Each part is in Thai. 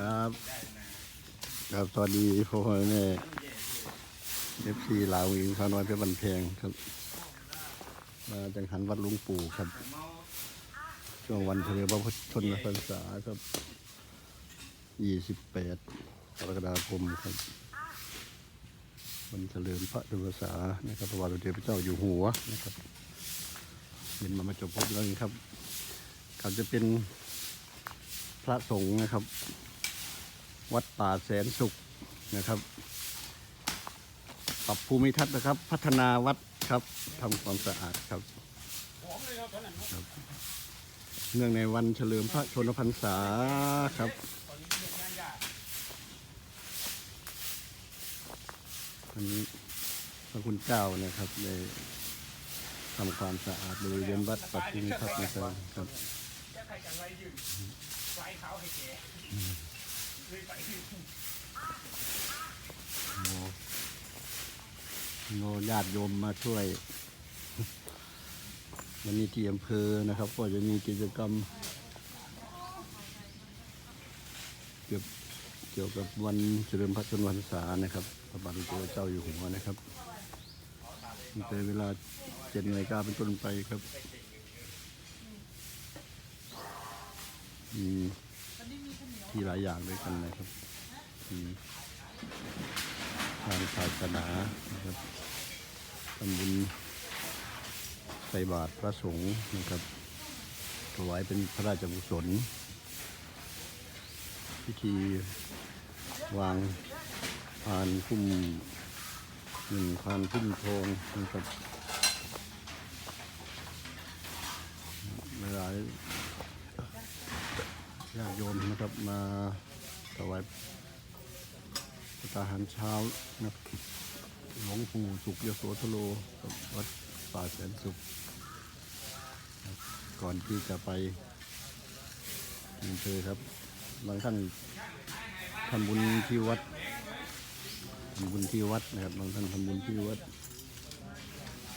ครับครับสวัสดีพ่อแม่เอฟซีลาวอิงข้าวน้อยเพชรบันเพงครับมาจังหันวัดลุงปู่ครับ ช่วงวันเฉลิมพระชนมพรรษาครับ28กรกฎาคมครับ วันเฉลิมพระชนมพรรษานะครับพระบาทสมเด็จพระเจ้าอยู่หัวนะครับเห็นมามาจบพบแล้วนี่ครับเขาจะเป็นพระสงฆ์นะครับ วัดป่าแสนสุขนะครับ ปรับภูมิทัศน์นะครับ พัฒนาวัดครับทำความสะอาดครับครับ เนื่องในวันเฉลิมพระชนมพรรษาครับวันนี้พระคุณเจ้านะครับได้ทำความสะอาดบริเวณวัดปรับภูมิทัศน์นะครับครับ จะใครกันไรยืนไฟขาวให้แกเลยไปที่โมโมญาติโยมมาช่วย วันนี้ที่อำเภอนะครับ ก็จะมีกิจกรรม เกี่ยวเกี่ยวกับวันเฉลิมพระชนมพรรษานะครับพระบาทสมเด็จเจ้าอยู่หัวนะครับตั้งแต่เวลาเจ็ดนาฬิกาเป็นต้นไปครับมี ที่หลายอย่างด้วยกันนะครับมีทางศาสนานะครับทำบุญใส่บาตรพระสงฆ์นะครับถวายเป็นพระราชกุศล พิธีวางพานพุ่มหนึ่งพานพุ่มทองนะครับหลาย ญาติโยมนะครับมาถวายพระทหารเช้านะครับหลวงปู่สุขยโสธโลวัดป่าแสนสุข ก่อนที่จะไปอำเภอครับบางท่านทำบุญที่วัดทำบุญที่วัดนะครับบางท่านทำบุญที่วัด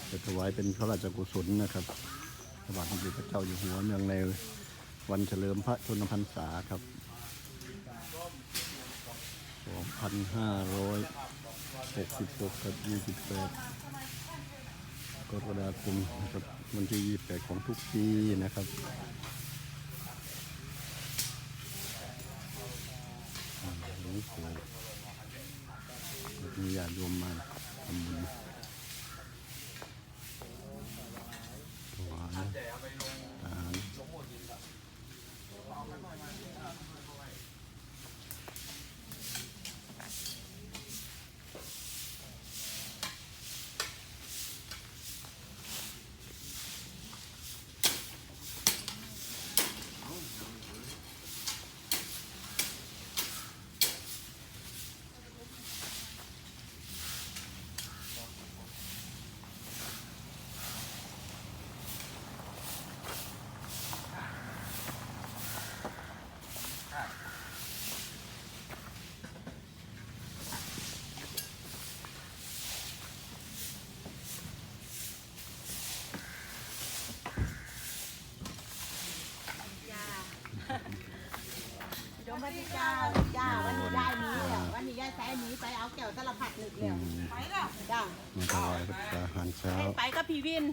จะถวายเป็นพระราชกุศลนะครับพระบาทสมเด็จพระเจ้าอยู่หัวเนื่องใน วันเฉลิมพระชนมพรรษาครับ 2,566กับ28กรกฎาคมนะครับวันที่ 28 ของทุกปีนะครับหลวงปู่มีญาติโยมมา เดี๋ยววันนี้จ้าจ้าวันนี้ยายหนี้อะวันนี้ยายสายหนี้ไปเอาแก้วตลับผัดหนึ่งอืแล้วมไปแล้วจ้ามาถวายพระทหารเช้า ไปกับพี่วิน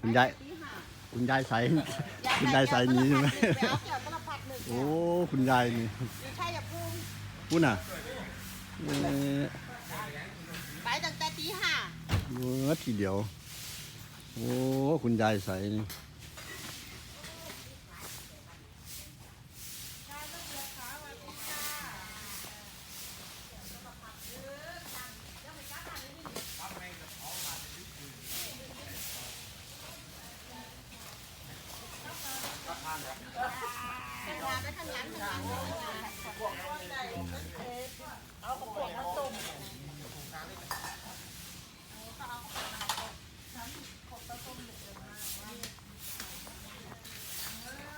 คุณยายตีห้าคุณยายใสคุณยายใสหนี้ใช่ไหมไปเอาแก้วตลับผัดหนึ่งโอ้คุณยายนี่อยู่ชัยภูมิพูดน่ะเอ่อไปตั้งแต่ตีห้าเมื่อทีเดียว โอ้คุณยายใสนี่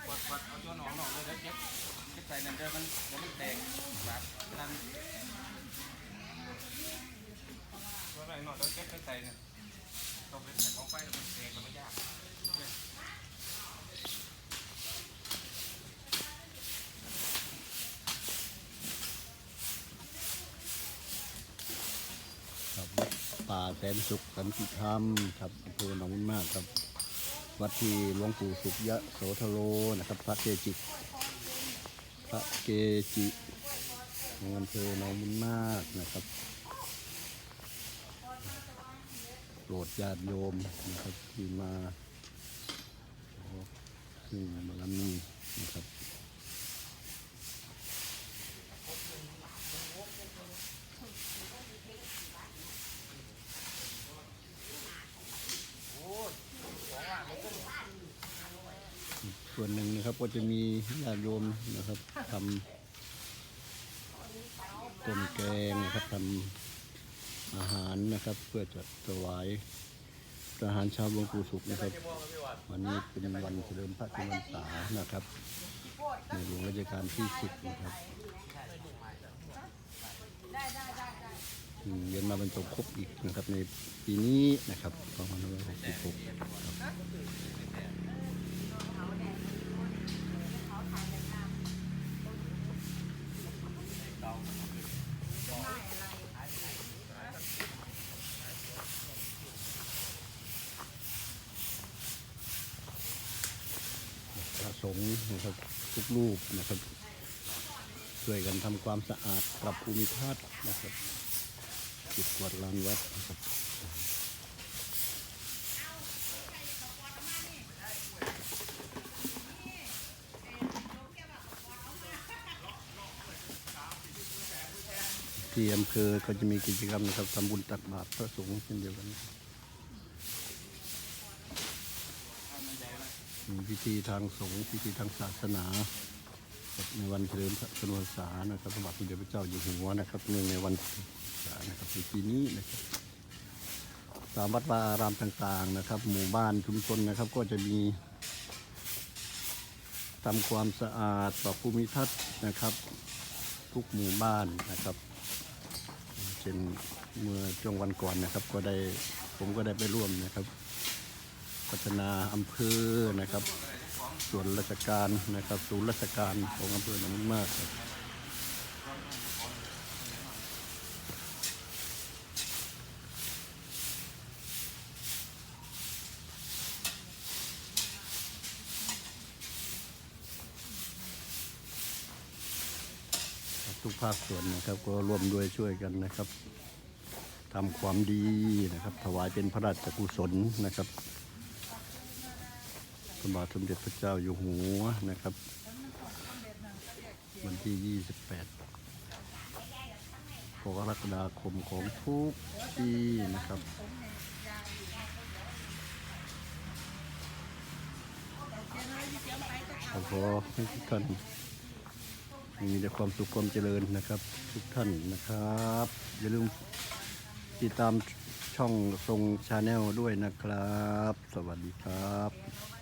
วัดวัดเอาตัวหนองหนองเลยแล้วเก็บเก็บใส่นั่นเด้อมันเดี๋ยวมันแตกแบบนั่นตัวไหนหนองแล้วเก็บไปใส่เนี่ยต้องเป็นแต่ของไฟแล้วมันแตกแล้วมันยากเนี่ย แสนสุขสันติธรรมครับอำเภอหนองบุญมากครับ วัดที่หลวงปู่สุขยะโสธโลนะครับ พระเกจิพระเกจิในอำเภอหนองบุญมากนะครับโปรดญาติโยมนะครับที่มาขอซึ่งบารมีนะครับ ส่ว นะครับ ก็จะมีญาติโยมนะครับทำต้มแกงนะครับทำอาหารนะครับ เพื่อจะถวายอาหารชาวหลวงปู่สุขนะครับ วันนี้เป็นวันเฉลิมพระชนมพรรษานะครับในหลวงรัชกาลที่สิบนะครับเรียนมาบรรจบครบอีกนะครับในปีนี้นะครับ 2566 พระสงฆ์นะครับทุกรูปนะครับ ช่วยกันทำความสะอาดปรับภูมิทัศน์นะครับจุดกวาดลานวัดนะครับ ที่อำเภอก็จะมีกิจกรรมนะครับทำบุญตักบาตรพระสงฆ์เช่นเดียวกันมีพิธีทางสงฆ์พิธีทางศาสนาในวันเฉลิมพระชนมพรรษานะครับพระบาทสมเด็จพระเจ้าอยู่หัวนะครับเนื่องในวันพรรษานะครับในปีนี้นะครับตามวัดวาอารามต่างๆนะครับ หมู่บ้านชุมชนนะครับก็จะมีทำความสะอาดปรับภูมิทัศน์นะครับ ทุกหมู่บ้านนะครับ ช่นเมื่อช่วงวันก่อนนะครับ ก็ได้ผมก็ได้ไปร่วมนะครับ พัฒนาอำเภอนะครับ ส่วนราชการนะครับ ศูนย์ราชการของอำเภอหนองมากครับ ทุกภาคส่วนนะครับ ก็ร่วมด้วยช่วยกันนะครับทำความดีนะครับ ถวายเป็นพระราชกุศลนะครับพระบาทสมเด็จพระเจ้าอยู่หัวนะครับ วันที่ 28กรกฎาคมของทุกปีนะครับขอให้ทุกท่าน มีแต่ความสุขความเจริญนะครับ ทุกท่านนะครับ อย่าลืมติดตามช่องทรงชาแนลด้วยนะครับ สวัสดีครับ